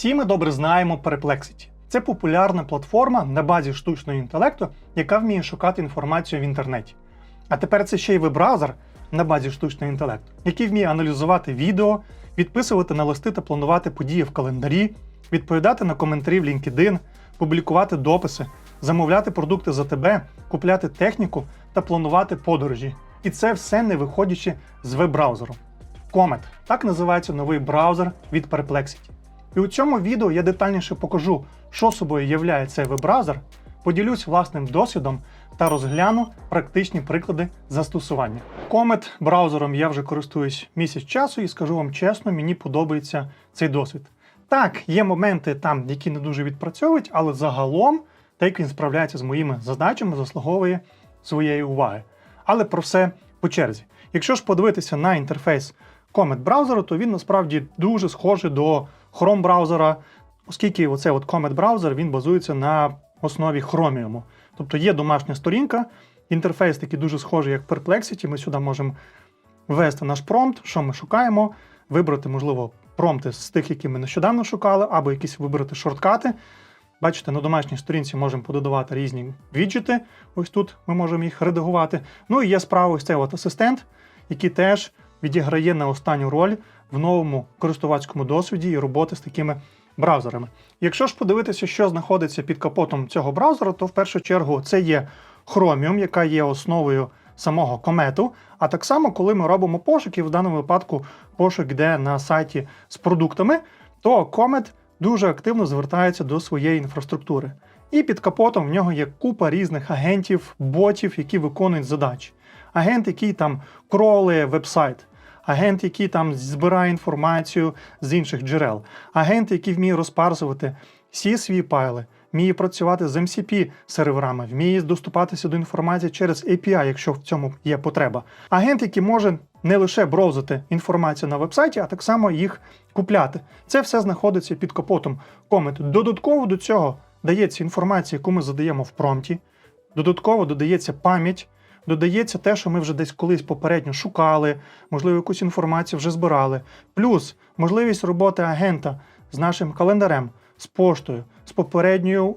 Всі ми добре знаємо Perplexity. Це популярна платформа на базі штучного інтелекту, яка вміє шукати інформацію в інтернеті. А тепер це ще й веб-браузер на базі штучного інтелекту, який вміє аналізувати відео, відписувати на листи та планувати події в календарі, відповідати на коментарі в LinkedIn, публікувати дописи, замовляти продукти за тебе, купляти техніку та планувати подорожі. І це все не виходячи з веб-браузеру. Comet – так називається новий браузер від Perplexity. І у цьому відео я детальніше покажу, що собою являє цей веб-браузер, поділюсь власним досвідом та розгляну практичні приклади застосування. Comet браузером я вже користуюсь місяць часу і скажу вам чесно, мені подобається цей досвід. Так, є моменти там, які не дуже відпрацьовують, але загалом, так як він справляється з моїми задачами, заслуговує своєї уваги. Але про все по черзі. Якщо ж подивитися на інтерфейс Comet браузеру, то він насправді дуже схожий до Chrome браузера, оскільки оцей от Comet браузер він базується на основі Chromium. Тобто є домашня сторінка, інтерфейс такий дуже схожий, як Perplexity. Ми сюди можемо ввести наш промпт, що ми шукаємо, вибрати, можливо, промпти з тих, які ми нещодавно шукали, або якісь вибрати шорткати. Бачите, на домашній сторінці можемо пододавати різні віджити. Ось тут ми можемо їх редагувати. Ну і є справа ось цей от асистент, який теж відіграє на останню роль в новому користувацькому досвіді і роботи з такими браузерами. Якщо ж подивитися, що знаходиться під капотом цього браузера, то в першу чергу це є Chromium, яка є основою самого комету. А так само, коли ми робимо пошук, і в даному випадку пошук йде на сайті з продуктами, то Comet дуже активно звертається до своєї інфраструктури. І під капотом в нього є купа різних агентів, ботів, які виконують задачі. Агент, який там кролить вебсайт, агент, який там збирає інформацію з інших джерел, агент, який вміє розпарсувати всі свої пайли, вміє працювати з MCP серверами, вміє доступатися до інформації через API, якщо в цьому є потреба. Агент, який може не лише броузити інформацію на вебсайті, а так само їх купляти. Це все знаходиться під капотом Comet. Додатково до цього дається інформація, яку ми задаємо в промпті. Додатково додається пам'ять, додається те, що ми вже десь колись попередньо шукали, можливо, якусь інформацію вже збирали. Плюс можливість роботи агента з нашим календарем, з поштою, з попередньою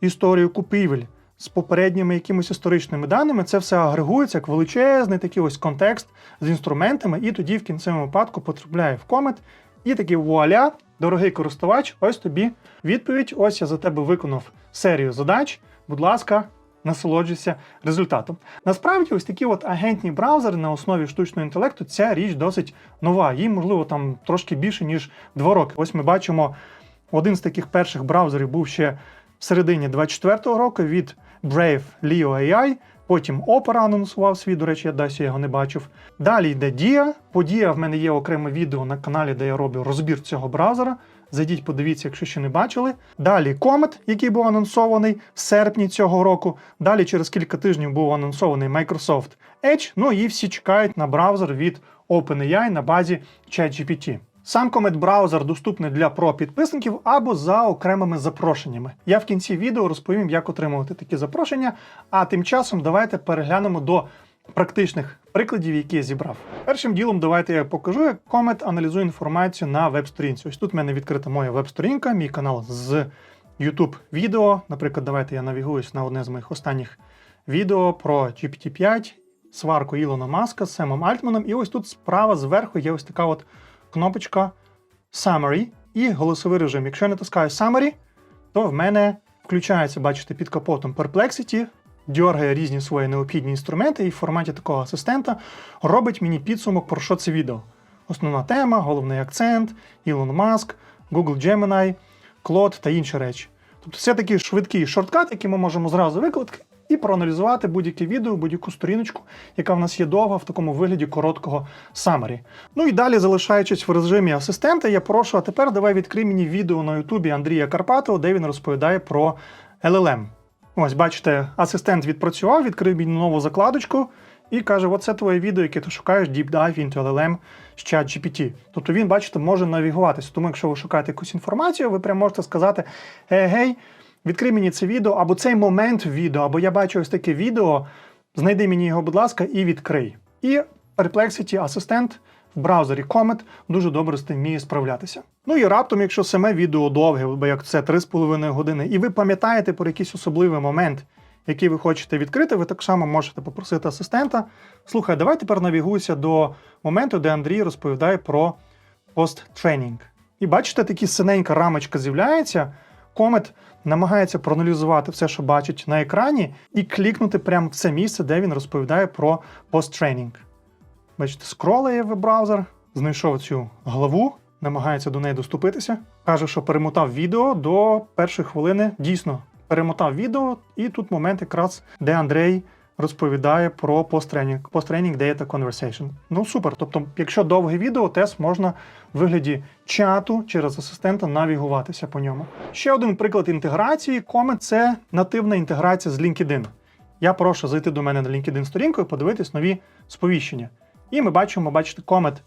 історією купівель, з попередніми якимись історичними даними. Це все агрегується як величезний такий ось контекст з інструментами, і тоді в кінцевому випадку потрапляє в комет. І такий вуаля, дорогий користувач, ось тобі відповідь. Ось я за тебе виконав серію задач. Будь ласка, насолоджуйся результатом. Насправді, ось такі от агентні браузери на основі штучного інтелекту, ця річ досить нова. Їй, можливо, там трошки більше, ніж два роки. Ось ми бачимо, один з таких перших браузерів був ще в середині 24-го року від Brave Leo AI. Потім Opera анонсував свій, до речі, я досі його не бачив. Далі йде Dia. По Dia в мене є окреме відео на каналі, де я роблю розбір цього браузера. Зайдіть, подивіться, якщо ще не бачили. Далі Comet, який був анонсований в серпні цього року. Далі через кілька тижнів був анонсований Microsoft Edge. Ну і всі чекають на браузер від OpenAI на базі ChatGPT. Сам Comet браузер доступний для про-підписників або за окремими запрошеннями. Я в кінці відео розповім, як отримувати такі запрошення. А тим часом давайте переглянемо до практичних прикладів, які я зібрав. Першим ділом давайте я покажу, як Comet аналізує інформацію на веб-сторінці. Ось тут в мене відкрита моя веб-сторінка, мій канал з YouTube відео. Наприклад, давайте я навігуюсь на одне з моїх останніх відео про GPT-5, сварку Ілона Маска з Семом Альтманом. І ось тут справа зверху є ось така от кнопочка Summary і голосовий режим. Якщо я натискаю Summary, то в мене включається, бачите, під капотом Perplexity, дьоргає різні свої необхідні інструменти і в форматі такого асистента робить мені підсумок, про що це відео. Основна тема, головний акцент, Ілон Маск, Google Gemini, Claude та інші речі. Тобто це такий швидкий шорткат, який ми можемо зразу викликати і проаналізувати будь-яке відео, будь-яку сторіночку, яка в нас є довга в такому вигляді короткого summary. Ну і далі, залишаючись в режимі асистента, я прошу, а тепер давай відкрий мені відео на Ютубі Андрія Карпатова, де він розповідає про LLM. Ось, бачите, асистент відпрацював, відкрив мені нову закладочку і каже: оце твоє відео, яке ти шукаєш, Deep Dive into LLM з ChatGPT. Тобто він, бачите, може навігуватися. Тому якщо ви шукаєте якусь інформацію, ви прямо можете сказати: гей-гей, відкрий мені це відео, або цей момент відео, або я бачу ось таке відео, знайди мені його, будь ласка, і відкрий. І Perplexity асистент в браузері Comet дуже добре з тим вміє справлятися. Ну і раптом, якщо саме відео довге, бо як це 3,5 години, і ви пам'ятаєте про якийсь особливий момент, який ви хочете відкрити, ви так само можете попросити асистента. Слухай, давай тепер навігуйся до моменту, де Андрій розповідає про посттренінг. І бачите, такі синенька рамочка з'являється. Комет намагається проаналізувати все, що бачить на екрані, і клікнути прямо в це місце, де він розповідає про посттренінг. Бачите, скролає веб-браузер, знайшов цю главу, намагається до неї доступитися. Каже, що перемотав відео до першої хвилини. Дійсно, перемотав відео, і тут момент, якраз де Андрей розповідає про посттренінг, посттренінг Data Conversation. Ну супер. Тобто, якщо довге відео, тест можна в вигляді чату через асистента навігуватися по ньому. Ще один приклад інтеграції Comet – це нативна інтеграція з LinkedIn. Я прошу зайти до мене на LinkedIn сторінку і подивитись нові сповіщення. І ми бачимо, бачите, комет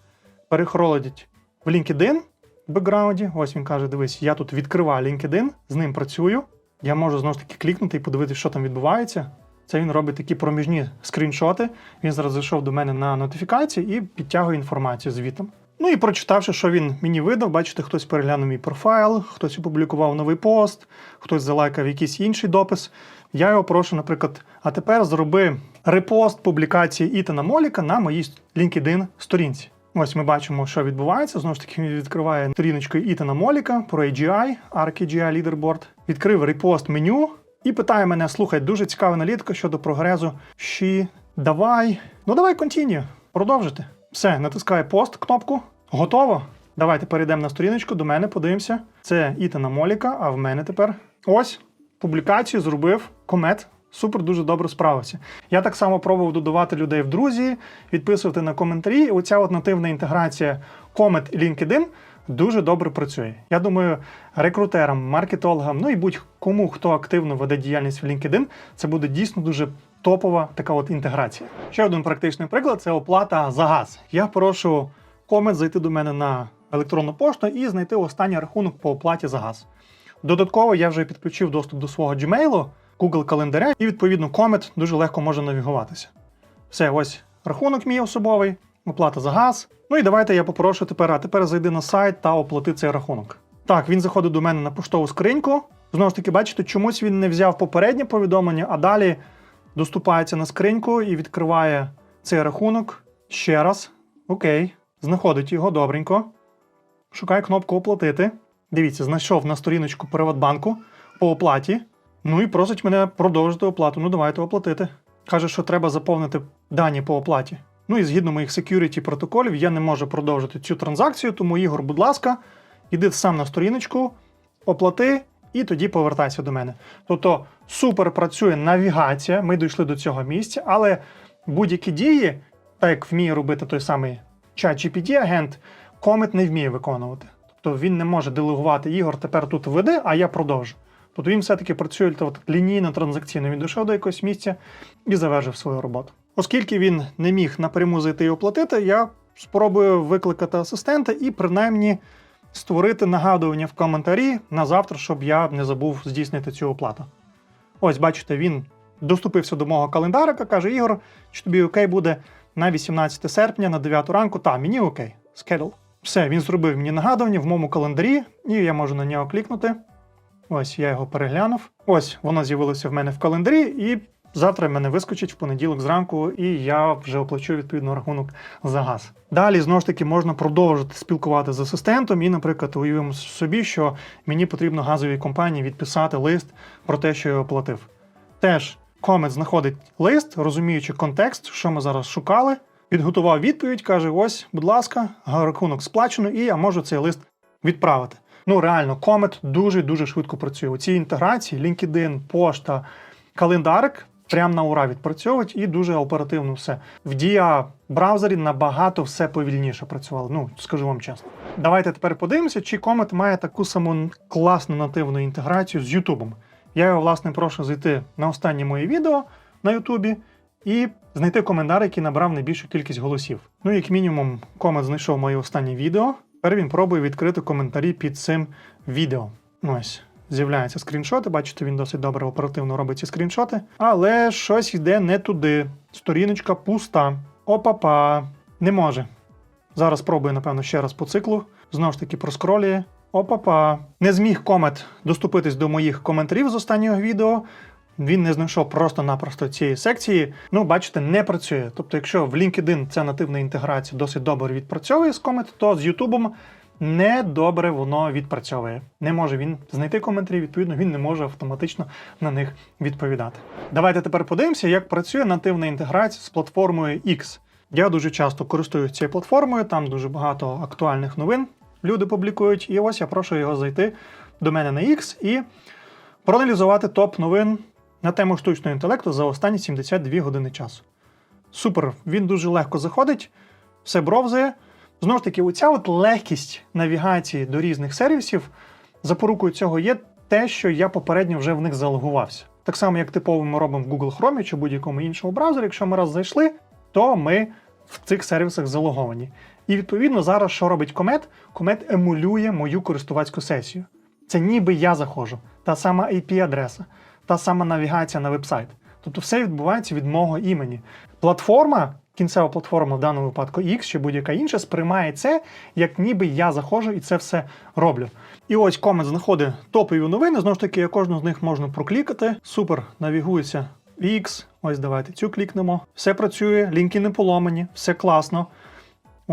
перехролодить в LinkedIn в бекграунді. Ось він каже: дивись, я тут відкриваю LinkedIn, з ним працюю. Я можу знову ж таки клікнути і подивитися, що там відбувається. Це він робить такі проміжні скріншоти. Він зараз зайшов до мене на нотифікації і підтягує інформацію звітом. Ну і прочитавши, що він мені видав, бачите, хтось переглянув мій профайл, хтось опублікував новий пост, хтось залайкав якийсь інший допис. Я його прошу, наприклад, а тепер зроби репост публікації Ітана Моліка на моїй LinkedIn сторінці. Ось ми бачимо, що відбувається. Знову ж таки, він відкриває сторіночку Ітана Моліка про AGI, ArcAGI Leaderboard, відкрив репост меню і питає мене: слухай, дуже цікава аналітика щодо прогрезу. Щі, давай. Ну давай continue, продовжити. Все, натискає пост кнопку. Готово. Давайте перейдемо на сторіночку, до мене подивимося. Це Ітана Моліка, а в мене тепер ось публікацію зробив комет. Супер, дуже добре справився. Я так само пробував додавати людей в друзі, відписувати на коментарі. І оця от нативна інтеграція Comet LinkedIn дуже добре працює. Я думаю, рекрутерам, маркетологам, ну і будь-кому, хто активно веде діяльність в LinkedIn, це буде дійсно дуже топова така от інтеграція. Ще один практичний приклад це оплата за газ. Я прошу Comet зайти до мене на електронну пошту і знайти останній рахунок по оплаті за газ. Додатково я вже підключив доступ до свого Gmail, Google календаря, і відповідно Comet дуже легко може навігуватися. Все, ось рахунок мій особовий, оплата за газ. Ну і давайте я попрошу тепер, а тепер зайди на сайт та оплати цей рахунок. Так, він заходить до мене на поштову скриньку. Знову ж таки, бачите, чомусь він не взяв попереднє повідомлення, а далі доступається на скриньку і відкриває цей рахунок ще раз. Окей, знаходить його добренько. Шукає кнопку оплатити. Дивіться, знайшов на сторіночку Приватбанку по оплаті. Ну і просить мене продовжити оплату. Ну, давайте оплатити. Каже, що треба заповнити дані по оплаті. Ну і згідно моїх security протоколів, я не можу продовжити цю транзакцію, тому Ігор, будь ласка, іди сам на сторіночку, оплати і тоді повертайся до мене. Тобто супер працює навігація, ми дійшли до цього місця, але будь-які дії, так як вміє робити той самий чат gpt агент Comet не вміє виконувати. Тобто він не може делегувати Ігор, тепер тут веди, а я продовжу. Тобто він все-таки працює от, лінійно транзакційно. Він дійшов до якогось місця і завершив свою роботу. Оскільки він не міг напряму зайти і оплатити, я спробую викликати асистента і принаймні створити нагадування в коментарі на завтра, щоб я не забув здійснити цю оплату. Ось, бачите, він доступився до мого календарика, каже: Ігор, чи тобі окей буде на 18 серпня на 9 ранку? Та, мені окей, schedule. Все, він зробив мені нагадування в моєму календарі, і я можу на нього клікнути. Ось я його переглянув. Ось воно з'явилося в мене в календарі, і завтра мене вискочить в понеділок зранку, і я вже оплачу відповідно рахунок за газ. Далі знову ж таки можна продовжити спілкувати з асистентом, і, наприклад, уявимо собі, що мені потрібно газовій компанії відписати лист про те, що я оплатив. Теж комет знаходить лист, розуміючи контекст, що ми зараз шукали. Підготував відповідь, каже: ось, будь ласка, рахунок сплачено, і я можу цей лист відправити. Ну реально, Comet дуже дуже швидко працює. У цій інтеграції LinkedIn, пошта, календарик прям на ура відпрацьовують і дуже оперативно все. В Дія браузері набагато все повільніше працювало. Ну скажу вам чесно. Давайте тепер подивимося, чи Comet має таку саму класну нативну інтеграцію з YouTube. Я його власне прошу зайти на останнє моє відео на YouTube і знайти коментар, який набрав найбільшу кількість голосів. Ну, як мінімум, Comet знайшов моє останнє відео. Тепер він пробує відкрити коментарі під цим відео. Ось, з'являються скріншоти. Бачите, він досить добре оперативно робить ці скріншоти. Але щось йде не туди. Сторіночка пуста. Опа-па. Не може. Зараз спробую, напевно, ще раз по циклу. Знову ж таки, проскролює. Опа-па. Не зміг комет доступитись до моїх коментарів з останнього відео. Він не знайшов просто-напросто цієї секції. Ну, бачите, не працює. Тобто, якщо в LinkedIn ця нативна інтеграція досить добре відпрацьовує з комент, то з YouTube не добре воно відпрацьовує. Не може він знайти коментарі, відповідно, він не може автоматично на них відповідати. Давайте тепер подивимося, як працює нативна інтеграція з платформою X. Я дуже часто користуюсь цією платформою, там дуже багато актуальних новин люди публікують. І ось я прошу його зайти до мене на X і проаналізувати топ новин на тему штучного інтелекту за останні 72 години часу. Супер, він дуже легко заходить, все бровзає. Знову ж таки, оця от легкість навігації до різних сервісів, запорукою цього є те, що я попередньо вже в них залогувався. Так само, як типово ми робимо в Google Chrome чи будь-якому іншому браузері, якщо ми раз зайшли, то ми в цих сервісах залоговані. І відповідно зараз що робить комет? Комет емулює мою користувацьку сесію. Це ніби я заходжу, та сама IP-адреса, та сама навігація на вебсайт. Тобто все відбувається від мого імені. Платформа, кінцева платформа в даному випадку X чи будь-яка інша, сприймає це, як ніби я заходжу і це все роблю. І ось комент знаходить топові новини. Знову ж таки, я кожну з них можна проклікати. Супер, навігується в X. Ось давайте цю клікнемо. Все працює, лінки не поломані, все класно.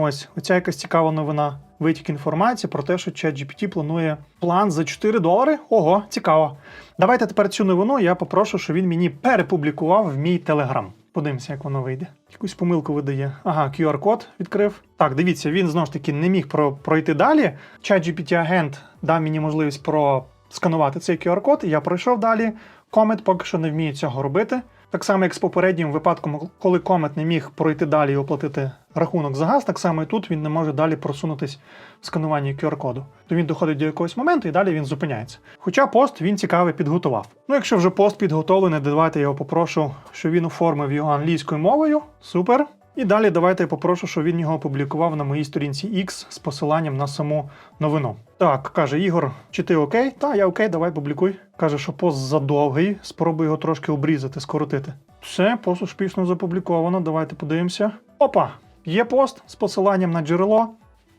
Ось, оця якась цікава новина. Витік інформації про те, що ChatGPT планує план за 4 долари. Ого, цікаво. Давайте тепер цю новину я попрошу, щоб він мені перепублікував в мій телеграм. Подивимося, як воно вийде. Якусь помилку видає. Ага, QR-код відкрив. Так, дивіться, він знову ж таки не міг про, пройти далі. ChatGPT агент дав мені можливість просканувати цей QR-код, я пройшов далі. Комет поки що не вміє цього робити. Так само, як з попереднім випадком, коли комет не міг пройти далі і оплатити рахунок за газ, так само і тут він не може далі просунутись в скануванні QR-коду. То він доходить до якогось моменту і далі він зупиняється. Хоча пост він цікавий підготував. Ну, якщо вже пост підготовлений, давайте я його попрошу, щоб він оформив його англійською мовою. Супер. І далі давайте я попрошу, щоб він його опублікував на моїй сторінці X з посиланням на саму новину. Так, каже Ігор, чи ти окей? Та, я окей, давай публікуй. Каже, що пост задовгий, спробуй його трошки обрізати, скоротити. Все, пост успішно запубліковано. Давайте подивимося. Опа! Є пост з посиланням на джерело.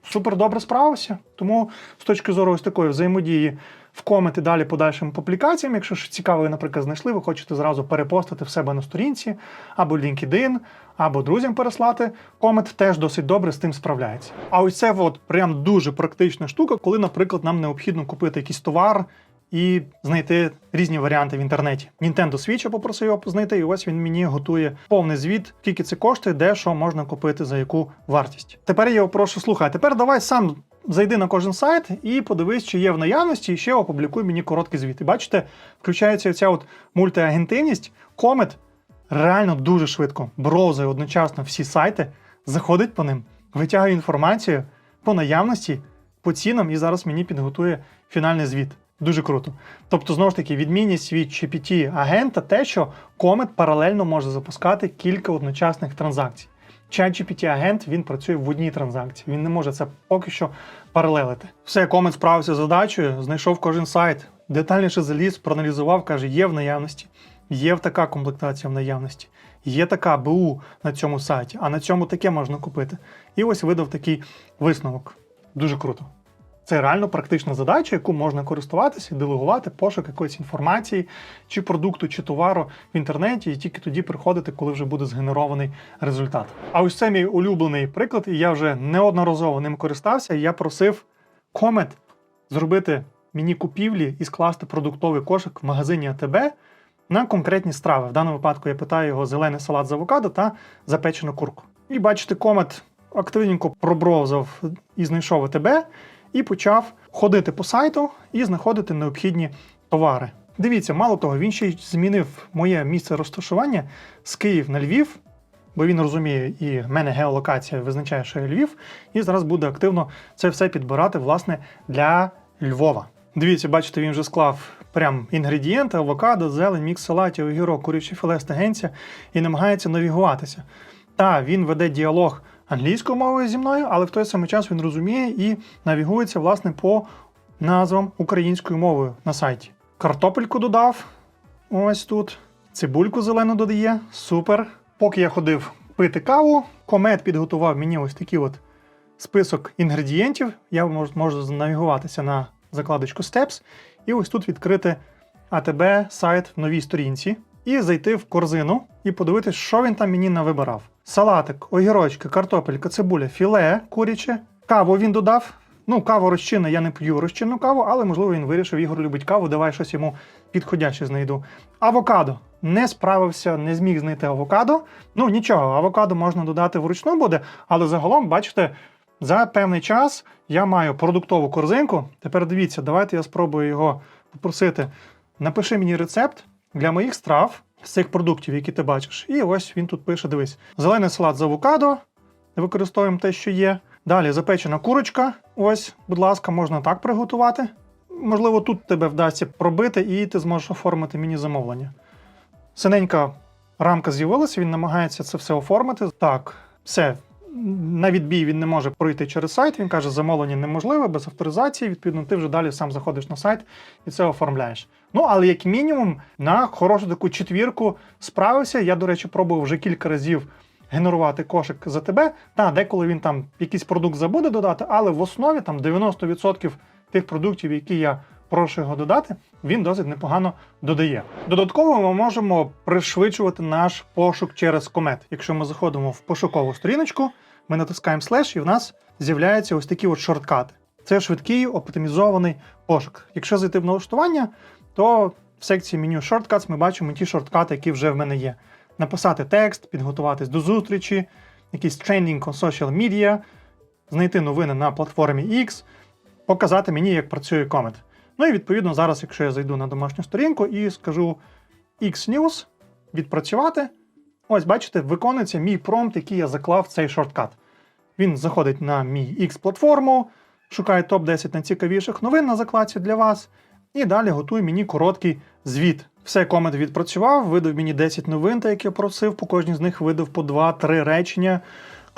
Супер добре справився. Тому з точки зору ось такої взаємодії в коменти далі подальшим публікаціям, якщо ж цікаво, наприклад, знайшли, ви хочете зразу перепостити в себе на сторінці, або LinkedIn, або друзям переслати. Комент теж досить добре з тим справляється. А ось це от прям дуже практична штука, коли, наприклад, нам необхідно купити якийсь товар. І знайти різні варіанти в інтернеті. Nintendo Switch я попросив його знайти, і ось він мені готує повний звіт, скільки це коштує, де що можна купити за яку вартість. Тепер я його прошу слухай, тепер давай сам зайди на кожен сайт і подивись, чи є в наявності, і ще опублікуй мені короткий звіт. І бачите, включається ця от мультиагентивність. Комет реально дуже швидко броузає одночасно всі сайти, заходить по ним, витягує інформацію по наявності, по цінам, і зараз мені підготує фінальний звіт. Дуже круто. Тобто, знову ж таки, відмінність від GPT агента те, що Comet паралельно може запускати кілька одночасних транзакцій. ChatGPT агент він працює в одній транзакції. Він не може це поки що паралелити. Все, Comet справився з задачею, знайшов кожен сайт, детальніше заліз, проаналізував, каже, є в наявності, є в така комплектація в наявності, є така БУ на цьому сайті, а на цьому таке можна купити. І ось видав такий висновок. Дуже круто. Це реально практична задача, яку можна користуватися і делегувати пошук якоїсь інформації, чи продукту, чи товару в інтернеті, і тільки тоді приходити, коли вже буде згенерований результат. А ось це мій улюблений приклад, і я вже неодноразово ним користався. Я просив Comet зробити мені купівлі і скласти продуктовий кошик в магазині АТБ на конкретні страви. В даному випадку я питаю його зелений салат з авокадо та запечену курку. І бачите, Comet активненько пробровзав і знайшов АТБ і почав ходити по сайту і знаходити необхідні товари. Дивіться, мало того, він ще й змінив моє місце розташування з Київ на Львів, бо він розуміє, і в мене геолокація визначає, що я Львів, і зараз буде активно це все підбирати власне для Львова. Дивіться, бачите, він вже склав прям інгредієнти, авокадо, зелень, мікс салатів, огірок, курячий філе, стегенця і намагається навігуватися. Та він веде діалог англійською мовою зі мною, але в той самий час він розуміє і навігується власне по назвам українською мовою на сайті. Картопельку додав. Ось тут. Цибульку зелену додає. Супер. Поки я ходив пити каву, комет підготував мені ось такі от список інгредієнтів. Я можу, можу навігуватися на закладочку Steps, і ось тут відкрити АТБ сайт в новій сторінці, і зайти в корзину і подивитись, що він там мені навибирав. Салатик, огірочки, картопелька, цибуля, філе куряче, каву він додав. Ну, каву розчинна, я не п'ю розчинну каву, але можливо він вирішив, Ігор любить каву, давай щось йому підходяще знайду. Авокадо. Не справився, не зміг знайти авокадо. Ну нічого, авокадо можна додати вручну буде, але загалом, бачите, за певний час я маю продуктову корзинку. Тепер дивіться, давайте я спробую його попросити. Напиши мені рецепт для моїх страв з цих продуктів, які ти бачиш. І ось він тут пише: дивись: зелений салат з авокадо. Використовуємо те, що є. Далі запечена курочка. Ось, будь ласка, можна так приготувати. Можливо, тут тебе вдасться пробити, і ти зможеш оформити мені замовлення. Синенька рамка з'явилася, він намагається це все оформити. Так, все. На відбій він не може пройти через сайт. Він каже, замовлення неможливе, без авторизації. Відповідно, ти вже далі сам заходиш на сайт і це оформляєш. Ну, але як мінімум, на хорошу таку четвірку справився. Я, до речі, пробував вже кілька разів генерувати кошик за тебе. Та деколи він там якийсь продукт забуде додати, але в основі там 90% тих продуктів, які я прошу його додати, він досить непогано додає. Додатково ми можемо пришвидшувати наш пошук через комет. Якщо ми заходимо в пошукову сторіночку, ми натискаємо слеш, і в нас з'являються ось такі от шорткати. Це швидкий оптимізований пошук. Якщо зайти в налаштування, то в секції меню Shortcuts ми бачимо ті шорткати, які вже в мене є. Написати текст, підготуватись до зустрічі, якийсь трендінг on social media, знайти новини на платформі X, показати мені, як працює комет. Ну і відповідно зараз, якщо я зайду на домашню сторінку і скажу X-News, відпрацювати, ось бачите, виконується мій промпт, який я заклав в цей шорткат. Він заходить на мій X-платформу, шукає топ-10 найцікавіших новин на закладці для вас, і далі готує мені короткий звіт. Все комент відпрацював, видав мені 10 новин, так як я просив, по кожній з них видав по 2-3 речення,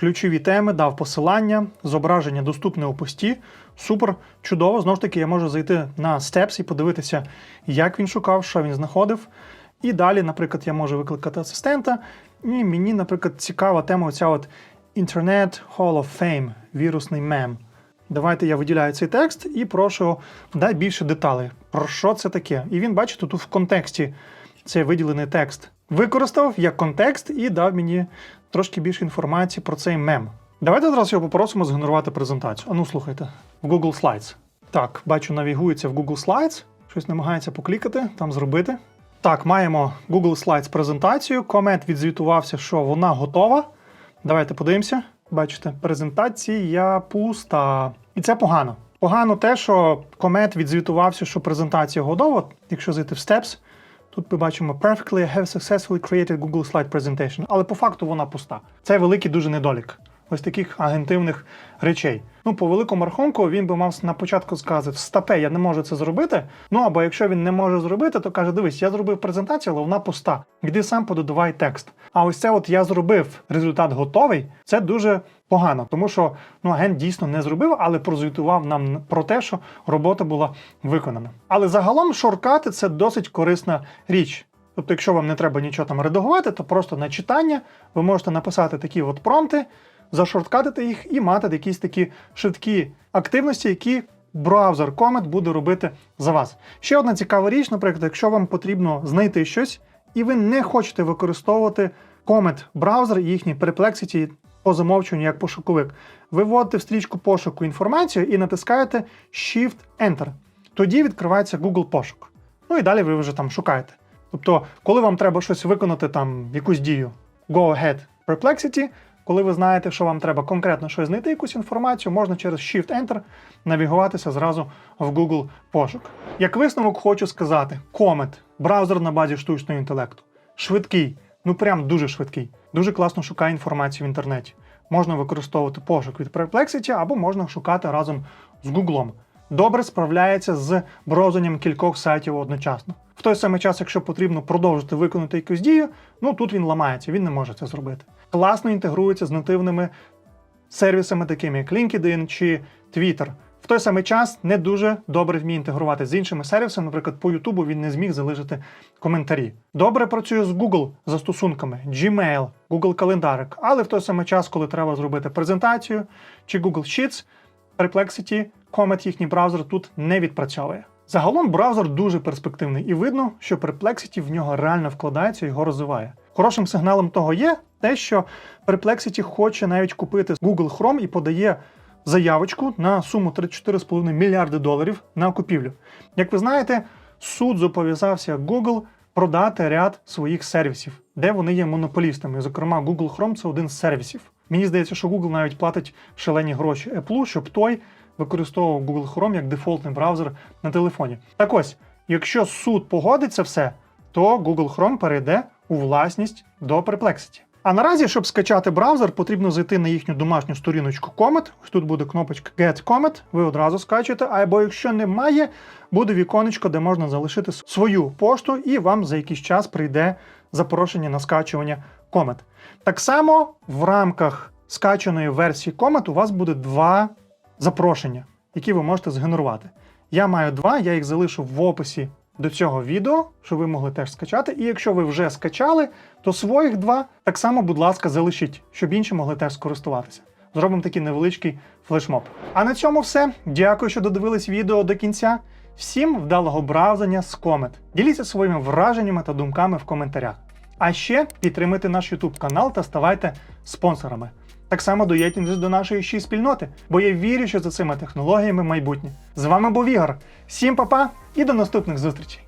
ключові теми, дав посилання, зображення доступне у пості. Супер, чудово. Знову ж таки, я можу зайти на Steps і подивитися, як він шукав, що він знаходив. І далі, наприклад, я можу викликати асистента. І мені, наприклад, цікава тема оця от Internet Hall of Fame, вірусний мем. Давайте я виділяю цей текст і прошу дай більше деталей. Про що це таке? І він, бачите, тут в контексті цей виділений текст використав як контекст і дав мені трошки більше інформації про цей мем. Давайте зараз його попросимо згенерувати презентацію. А ну слухайте, в Google Slides. Так, бачу, навігується в Google Slides. Щось намагається поклікати, там зробити. Так, маємо Google Slides презентацію. Комент відзвітувався, що вона готова. Давайте подивимося. Бачите, презентація пуста. І це погано. Погано те, що комет відзвітувався, що презентація готова. Якщо зайти в Steps, тут ми бачимо Perfectly I have successfully created Google Slide Presentation, але по факту вона пуста. Це великий дуже недолік. Ось таких агентивних речей. Ну, по великому рахунку, він би мав на початку сказати: стапе, я не можу це зробити. Ну або якщо він не може зробити, то каже: дивись, я зробив презентацію, але вона пуста. Іди сам пододавай текст. А ось це, от я зробив, результат готовий. Це дуже погано, тому що ну агент дійсно не зробив, але прозвітував нам про те, що робота була виконана. Але загалом шоркати це досить корисна річ. Тобто, якщо вам не треба нічого там редагувати, то просто на читання ви можете написати такі от промпти, зашорткатити їх і мати якісь такі швидкі активності, які браузер Comet буде робити за вас. Ще одна цікава річ, наприклад, якщо вам потрібно знайти щось, і ви не хочете використовувати Comet браузер і їхній Perplexity по замовчуванню як пошуковик, ви вводите в стрічку пошуку інформацію і натискаєте Shift-Enter. Тоді відкривається Google пошук. Ну і далі ви вже там шукаєте. Тобто, коли вам треба щось виконати, там якусь дію, go ahead Perplexity, коли ви знаєте, що вам треба конкретно щось знайти, якусь інформацію, можна через Shift-Enter навігуватися зразу в Google пошук. Як висновок хочу сказати: Comet – браузер на базі штучного інтелекту. Швидкий, ну прям дуже швидкий. Дуже класно шукає інформацію в інтернеті. Можна використовувати пошук від Perplexity або можна шукати разом з Google. Добре справляється з браузенням кількох сайтів одночасно. В той самий час, якщо потрібно продовжити виконати якусь дію, ну тут він ламається, він не може це зробити. Класно інтегрується з нативними сервісами, такими як LinkedIn чи Twitter. В той самий час не дуже добре вміє інтегрувати з іншими сервісами. Наприклад, по Ютубу він не зміг залишити коментарі. Добре працює з Google застосунками, Gmail, Google календарик, але в той самий час, коли треба зробити презентацію чи Google Sheets, Perplexity, Comet, їхній браузер тут не відпрацьовує. Загалом браузер дуже перспективний і видно, що Perplexity в нього реально вкладається і його розвиває. Хорошим сигналом того є те, що Perplexity хоче навіть купити Google Chrome і подає заявочку на суму 34,5 мільярди доларів на купівлю. Як ви знаєте, суд зобов'язався Google продати ряд своїх сервісів, де вони є монополістами. Зокрема, Google Chrome це один з сервісів. Мені здається, що Google навіть платить шалені гроші Apple, щоб той використовував Google Chrome як дефолтний браузер на телефоні. Так ось, якщо суд погодиться все, то Google Chrome перейде у власність до Perplexity. А наразі, щоб скачати браузер, потрібно зайти на їхню домашню сторіночку Comet. Ось тут буде кнопочка Get Comet, ви одразу скачуєте. Або якщо немає, буде віконечко, де можна залишити свою пошту, і вам за якийсь час прийде запрошення на скачування Comet. Так само в рамках скачаної версії Comet у вас буде два запрошення, які ви можете згенерувати. Я маю два, я їх залишу в описі до цього відео, щоб ви могли теж скачати. І якщо ви вже скачали, то своїх два так само, будь ласка, залишіть, щоб інші могли теж скористуватися. Зробимо такий невеличкий флешмоб. А на цьому все. Дякую, що додивились відео до кінця. Всім вдалого браузення з Comet. Діліться своїми враженнями та думками в коментарях. А ще підтримайте наш YouTube канал та ставайте спонсорами. Так само доєднуйтесь до нашої ще спільноти, бо я вірю, що за цими технологіями майбутнє. З вами був Ігор. Всім па-па і до наступних зустрічей!